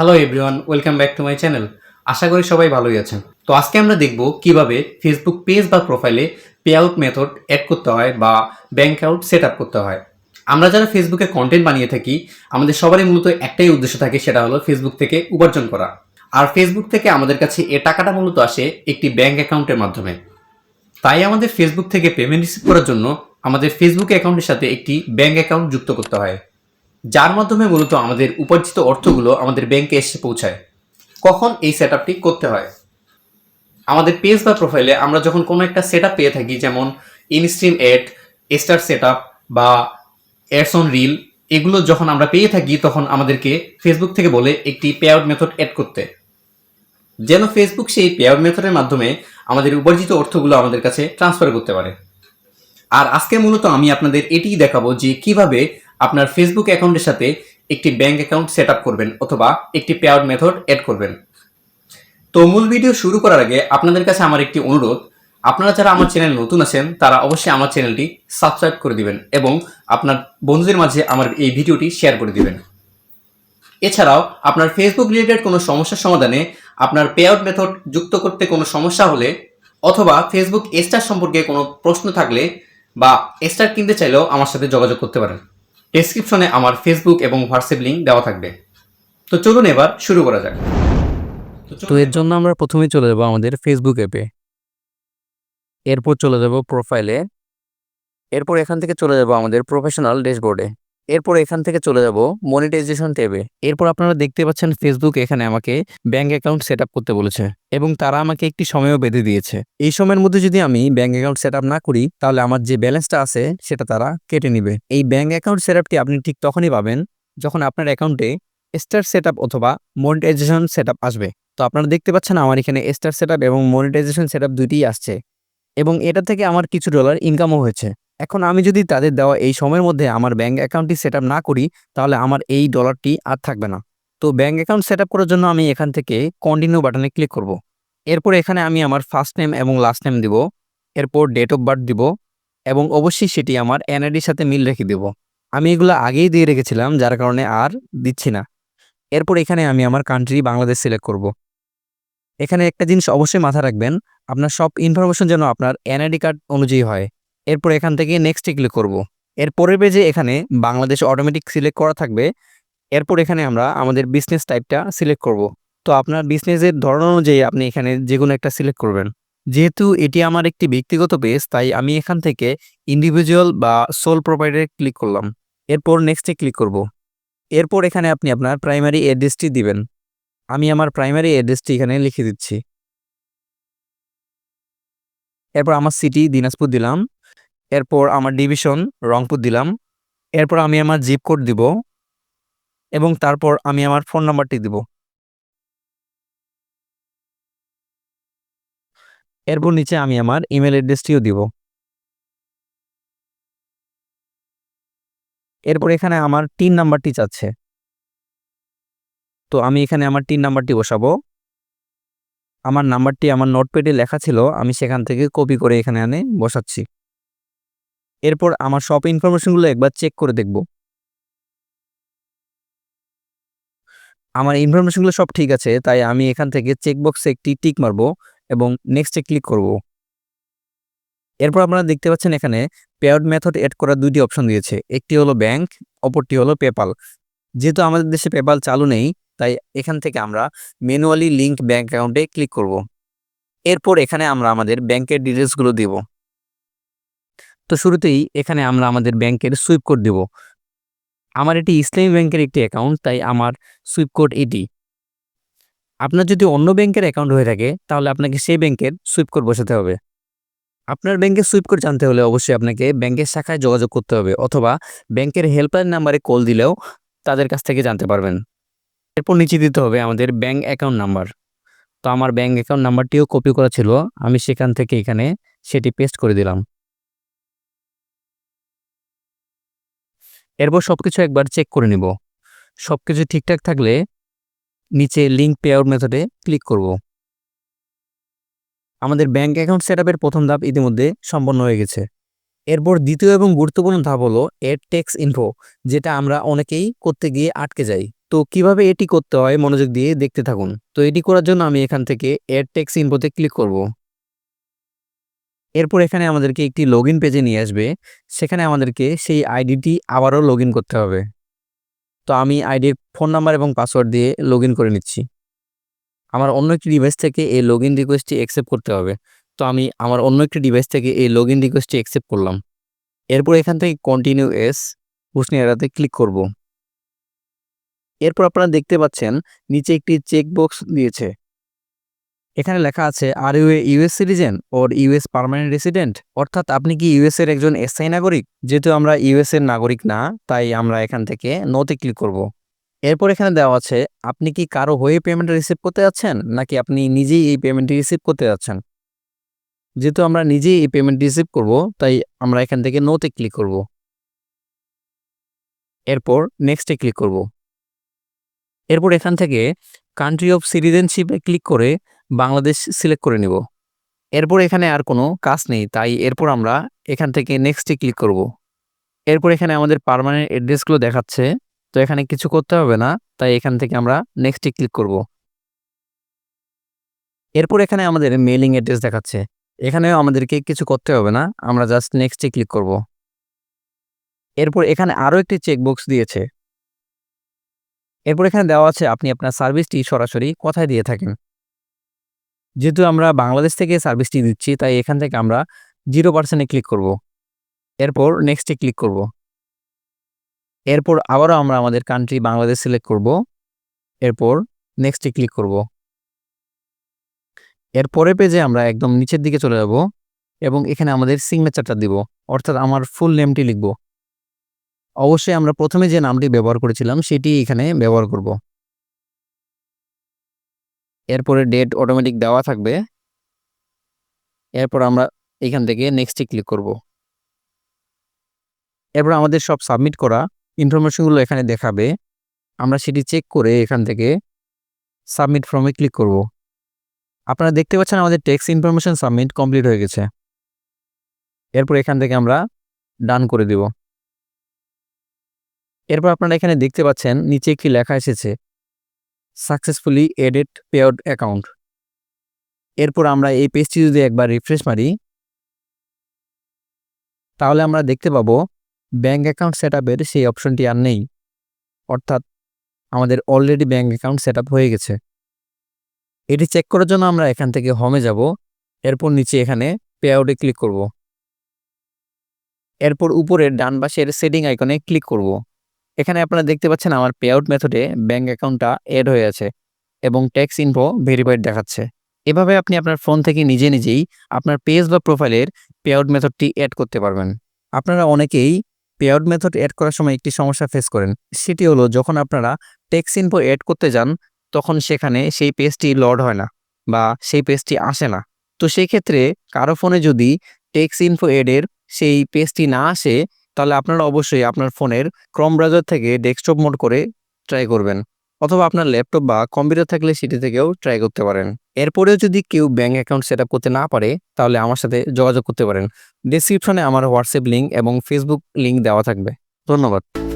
Hello everyone welcome back to my channel আশা করি সবাই ভালোই আছেন। তো আজকে আমরা দেখব কীভাবে ফেসবুক পেজ বা প্রোফাইলে পে আউট মেথড অ্যাড করতে হয় বা ব্যাংক অ্যাকাউন্ট সেট আপ করতে হয়। আমরা যারা ফেসবুকে কন্টেন্ট বানিয়ে থাকি, আমাদের সবারই মূলত একটাই উদ্দেশ্য থাকে, সেটা হলো ফেসবুক থেকে উপার্জন করা। আর ফেসবুক থেকে আমাদের কাছে এ টাকাটা মূলত আসে একটি ব্যাংক অ্যাকাউন্টের মাধ্যমে। তাই আমাদের ফেসবুক থেকে পেমেন্ট রিসিভ করার জন্য আমাদের ফেসবুক অ্যাকাউন্টের সাথে একটি ব্যাংক অ্যাকাউন্ট যুক্ত করতে হয়। যার মাধ্যমে মূলত আমাদের উপার্জিত অর্থগুলো আমাদের ব্যাংকে এসে পৌঁছায়। কখন এই সেট আপটি করতে হয়? আমাদের পেজ বা প্রোফাইলে আমরা যখন কোনো একটা সেট আপ পেয়ে থাকি, যেমন instream ad star set up বা এডস অন রিল এগুলো যখন আমরা পেয়ে থাকি, তখন আমাদেরকে ফেসবুক থেকে বলে একটি পে আউট মেথড অ্যাড করতে। যেন ফেসবুক সেই পে আউট মেথডের মাধ্যমে আমাদের উপার্জিত অর্থগুলো আমাদের কাছে ট্রান্সফার করতে পারে। আর আজকে মূলত আমি আপনাদের এটিই দেখাবো যে কীভাবে আপনার ফেসবুক অ্যাকাউন্টের সাথে একটি ব্যাংক অ্যাকাউন্ট সেট করবেন অথবা একটি পে আউট মেথড অ্যাড করবেন। তো মূল ভিডিও শুরু করার আগে আপনাদের কাছে আমার একটি অনুরোধ। আপনারা যারা আমার চ্যানেল নতুন আছেন, তারা অবশ্যই আমার চ্যানেলটি সাবস্ক্রাইব করে দিবেন এবং আপনার বন্ধুদের মাঝে আমার এই ভিডিওটি শেয়ার করে দিবেন। এছাড়াও, আপনার ফেসবুক রিলেটেড কোনো সমস্যার সমাধানে আপনার পে আউট মেথড যুক্ত করতে কোনো সমস্যা হলে অথবা ফেসবুক স্টার সম্পর্কে কোনো প্রশ্ন থাকলে বা স্টার কিনতে চাইলেও আমার সাথে যোগাযোগ করতে পারেন। ডেসক্রিপশনে আমার ফেসবুক এবং হোয়াটসঅ্যাপ লিঙ্ক দেওয়া থাকবে। তো চলুন এবার শুরু করা যাক। তো এর জন্য আমরা প্রথমে চলে যাব আমাদের ফেসবুক অ্যাপে এরপর চলে যাব প্রোফাইলে এরপর এখান থেকে চলে যাব আমাদের প্রফেশনাল ড্যাশবোর্ডে এরপর এখান থেকে চলে যাব মনিটাইজেশন ট্যাবে। এরপর আপনারা দেখতে পাচ্ছেন ফেসবুক এখানে আমাকে ব্যাংক অ্যাকাউন্ট সেট করতে বলেছে এবং তারা আমাকে একটি সময়ও বেঁধে দিয়েছে। এই সময়ের মধ্যে যদি আমি ব্যাংক অ্যাকাউন্ট সেট না করি, তাহলে আমার যে ব্যালেন্সটা আছে, সেটা তারা কেটে নিবে। এই ব্যাংক অ্যাকাউন্ট সেট আপনি ঠিক তখনই পাবেন যখন আপনার অ্যাকাউন্টে স্টার সেট অথবা মনিটাইজেশন সেট আসবে। তো আপনারা দেখতে পাচ্ছেন আমার এখানে স্টার সেট এবং মনিটাইজেশন সেট দুইটিই আসছে এবং এটা থেকে আমার কিছু ডলার ইনকামও হয়েছে। এখন আমি যদি তাদের দেওয়া এই সময়ের মধ্যে আমার ব্যাঙ্ক অ্যাকাউন্টটি সেট না করি, তাহলে আমার এই ডলারটি আর থাকবে না তো ব্যাঙ্ক অ্যাকাউন্ট সেট করার জন্য আমি এখান থেকে কন্টিনিউ বাটনে ক্লিক করব। এরপর এখানে আমি আমার ফার্স্ট নেম এবং লাস্ট নেম দিব, এরপর ডেট অফ বার্থ দিব, এবং অবশ্যই সেটি আমার এনআইডির সাথে মিল রেখে দেব আমি এগুলো আগেই দিয়ে রেখেছিলাম, যার কারণে আর দিচ্ছি না এরপর এখানে আমি আমার কান্ট্রি বাংলাদেশ সিলেক্ট করব। এখানে একটা জিনিস অবশ্যই মাথা রাখবেন, আপনার সব ইনফরমেশন যেন আপনার এনআইডি কার্ড অনুযায়ী হয় এরপর এখান থেকে নেক্সটে ক্লিক করব। এর পরের পেজে এখানে বাংলাদেশ অটোমেটিক সিলেক্ট করা থাকবে এরপর এখানে আমরা আমাদের বিজনেস টাইপটা সিলেক্ট করব। তো আপনার বিজনেসের ধরন অনুযায়ী আপনি এখানে যে কোনো একটা সিলেক্ট করবেন যেহেতু এটি আমার একটি ব্যক্তিগত পেজ তাই আমি এখান থেকে ইন্ডিভিজুয়াল বা সোল প্রোভাইডারে ক্লিক করলাম এরপর নেক্সটে ক্লিক করব। এরপর এখানে আপনি আপনার প্রাইমারি অ্যাড্রেসটি দিবেন আমি আমার প্রাইমারি অ্যাড্রেসটি এখানে লিখে দিচ্ছি এরপর আমার সিটি দিনাজপুর দিলাম এরপর আমার ডিভিশন রংপুর দিলাম। এরপর আমি আমার জিপ কোড দিব এবং তারপর আমি আমার ফোন নাম্বারটি দিব। এরপর নিচে আমি আমার ইমেল অ্যাড্রেসটিও দিব। এরপর এখানে আমার তিন নাম্বারটি চাচ্ছে তো আমি এখানে আমার তিন নাম্বারটি বসাবো। আমার নাম্বারটি আমার নোটপ্যাডে লেখা ছিল, আমি সেখান থেকে কপি করে এখানে আনে বসাচ্ছি। এরপর আমার সব ইনফরমেশনগুলো একবার চেক করে দেখব। আমার ইনফরমেশনগুলো সব ঠিক আছে, তাই আমি এখান থেকে চেকবক্সে একটি টিক মারবো এবং নেক্সটে ক্লিক করব। এরপর আপনারা দেখতে পাচ্ছেন এখানে পেআউট মেথড অ্যাড করার দুইটি অপশন দিয়েছে, একটি হলো ব্যাংক অপরটি হলো পেপাল যেহেতু আমাদের দেশে পেপাল চালু নেই, তাই এখান থেকে আমরা ম্যানুয়ালি লিঙ্ক ব্যাংক অ্যাকাউন্টে ক্লিক করব। এরপর এখানে আমরা আমাদের ব্যাংকের ডিটেলসগুলো দিব। তো শুরুতেই এখানে আমরা আমাদের ব্যাংকের সুইপ কোড দিব। আমার এটি ইসলামী ব্যাংকের একটি অ্যাকাউন্ট, তাই আমার সুইপ কোড এটি। আপনার যদি অন্য ব্যাংকের অ্যাকাউন্ট হয়ে থাকে, তাহলে আপনাকে সেই ব্যাংকের সুইপ কোড বসাতে হবে। আপনার ব্যাংকের সুইপ কোড জানতে হলে অবশ্যই আপনাকে ব্যাংকের শাখায় যোগাযোগ করতে হবে, অথবা ব্যাংকের হেল্পলাইন নাম্বারে কল দিলেও তাদের কাছ থেকে জানতে পারবেন। এরপর নিচে দিতে হবে আমাদের ব্যাংক অ্যাকাউন্ট নাম্বার। তো আমার ব্যাংক অ্যাকাউন্ট নাম্বারটিও কপি করা ছিল, আমি সেখান থেকে এখানে সেটি পেস্ট করে দিলাম। এরপর সব কিছু একবার চেক করে নিব। সব কিছু ঠিকঠাক থাকলে নিচে লিঙ্ক পে আউট মেথডে ক্লিক করব। আমাদের ব্যাঙ্ক অ্যাকাউন্ট সেট প্রথম ধাপ ইতিমধ্যে সম্পন্ন হয়ে গেছে। এরপর দ্বিতীয় এবং গুরুত্বপূর্ণ ধাপ হলো এড টেক্স ইনফো যেটা আমরা অনেকেই করতে গিয়ে আটকে যাই। তো কীভাবে এটি করতে হয়, মনোযোগ দিয়ে দেখতে থাকুন। তো এটি করার জন্য আমি এখান থেকে এড টেক্স ইনফোতে ক্লিক করব। এরপর এখানে আমাদেরকে একটি লগ পেজে নিয়ে আসবে। সেখানে আমাদেরকে সেই আইডিটি আবারও লগ করতে হবে। তো আমি আইডির ফোন নাম্বার এবং পাসওয়ার্ড দিয়ে লগ করে নিচ্ছি। আমার অন্য একটি ডিভাইস থেকে এই লগ ইন রিকোয়েস্টটি অ্যাকসেপ্ট করতে হবে। তো আমি আমার অন্য একটি ডিভাইস থেকে এই লগ ইন রিকোয়েস্টটি অ্যাকসেপ্ট করলাম। এরপর এখান থেকে কন্টিনিউ এস হুসনি এরাতে ক্লিক করব। এরপর আপনারা দেখতে পাচ্ছেন, নিচে একটি চেক বক্স দিয়েছে। এখানে লেখা আছে are you a US citizen or US permanent resident অর্থাৎ আপনি কি ইউএস এর একজন স্থায়ী নাগরিক? যেহেতু আমরা ইউএস এর নাগরিক না, তাই আমরা এখান থেকে নোতে ক্লিক করব। এরপর এখানে দেওয়া আছে, আপনি কি কারও হয়ে পেমেন্ট রিসিভ করতে যাচ্ছেন, নাকি আপনি নিজেই এই পেমেন্টটি রিসিভ করতে যাচ্ছেন? যেহেতু আমরা নিজেই এই পেমেন্ট রিসিভ করব, তাই আমরা এখান থেকে নোতে ক্লিক করব। এরপর নেক্সটে ক্লিক করব। এরপর এখান থেকে কান্ট্রি অফ সিটিজেনশিপে ক্লিক করে বাংলাদেশ সিলেক্ট করে নেব। এরপর এখানে আর কোনো কাজ নেই, তাই এরপর আমরা এখান থেকে নেক্সটে ক্লিক করব। এরপর এখানে আমাদের পার্মানেন্ট অ্যাড্রেসগুলো দেখাচ্ছে, তো এখানে কিছু করতে হবে না, তাই এখান থেকে আমরা নেক্সটে ক্লিক করব। এরপর এখানে আমাদের মেলিং অ্যাড্রেস দেখাচ্ছে, এখানেও আমাদেরকে কিছু করতে হবে না, আমরা জাস্ট নেক্সটে ক্লিক করব। এরপর এখানে আরও একটি চেকবক্স দিয়েছে। এরপর এখানে দেওয়া আছে, আপনি আপনার সার্ভিসটি সরাসরি কোথায় দিয়ে থাকেন? যেহেতু আমরা বাংলাদেশ থেকে সার্ভিসটি দিচ্ছি, তাই এখান থেকে আমরা জিরো পার্সেন্টে ক্লিক করব। এরপর নেক্সটে ক্লিক করব। এরপর আবারও আমরা আমাদের কান্ট্রি বাংলাদেশ সিলেক্ট করব। এরপর নেক্সটে ক্লিক করব। এরপরে পেজে আমরা একদম নিচের দিকে চলে যাব এবং এখানে আমাদের সিগনেচারটা দিব, অর্থাৎ আমার ফুল নেমটি লিখব। অবশ্যই আমরা প্রথমে যে নামটি ব্যবহার করেছিলাম, সেটি এখানে ব্যবহার করব। এরপরে ডেট অটোমেটিক দেওয়া থাকবে। এরপর আমরা এখান থেকে নেক্সটে ক্লিক করব। এরপর আমাদের সব সাবমিট করা ইনফরমেশনগুলো এখানে দেখাবে। আমরা সেটি চেক করে এখান থেকে সাবমিট ফর্মে ক্লিক করব। আপনারা দেখতে পাচ্ছেন আমাদের টেক্সট ইনফরমেশন সাবমিট কমপ্লিট হয়ে গেছে। এরপর এখান থেকে আমরা ডান করে দিব। এরপর আপনারা এখানে দেখতে পাচ্ছেন, নিচে কি লেখা এসেছে? সাকসেসফুলি এডেড পেআউট অ্যাকাউন্ট এরপর আমরা এই পেজটি যদি একবার রিফ্রেশ মারি, তাহলে আমরা দেখতে পাবো ব্যাঙ্ক অ্যাকাউন্ট সেট সেই অপশনটি আর নেই। অর্থাৎ আমাদের অলরেডি ব্যাঙ্ক অ্যাকাউন্ট সেট হয়ে গেছে। এটি চেক করার জন্য আমরা এখান থেকে হোমে যাব, এরপর নিচে এখানে পে আউটে ক্লিক করব। এরপর উপরে ডান পাশের সেটিং আইকনে ক্লিক করব। এখানে আপনারা দেখতে পাচ্ছেন আমার পে আউট মেথডে ব্যাঙ্ক অ্যাকাউন্টটা এড হয়ে আছে এবং ট্যাক্স ইনফো ভেরিফাইড দেখাচ্ছে। এভাবে আপনি আপনার ফোন থেকে নিজে নিজেই আপনার পেজ বা প্রোফাইলের পে আউট মেথডটি অ্যাড করতে পারবেন। আপনারা অনেকেই পে আউট মেথড অ্যাড করার সময় একটি সমস্যা ফেস করেন, সেটি হলো যখন আপনারা ট্যাক্স ইনফো অ্যাড করতে যান, তখন সেখানে সেই পেজটি লোড হয় না বা সেই পেজটি আসে না। তো সেই ক্ষেত্রে কারও ফোনে যদি টেক্স ইনফো এডের সেই পেজটি না আসে তাহলে আপনারা অবশ্যই আপনার ফোনের ক্রম ব্রাউজার থেকে ডেস্কটপ মোড করে ট্রাই করবেন। অথবা আপনার ল্যাপটপ বা কম্পিউটার থাকলে সেটি থেকেও ট্রাই করতে পারেন। এরপরেও যদি কেউ ব্যাঙ্ক অ্যাকাউন্ট সেট করতে না পারে, তাহলে আমার সাথে যোগাযোগ করতে পারেন। ডিসক্রিপশনে আমার হোয়াটসঅ্যাপ লিঙ্ক এবং ফেসবুক লিঙ্ক দেওয়া থাকবে। ধন্যবাদ।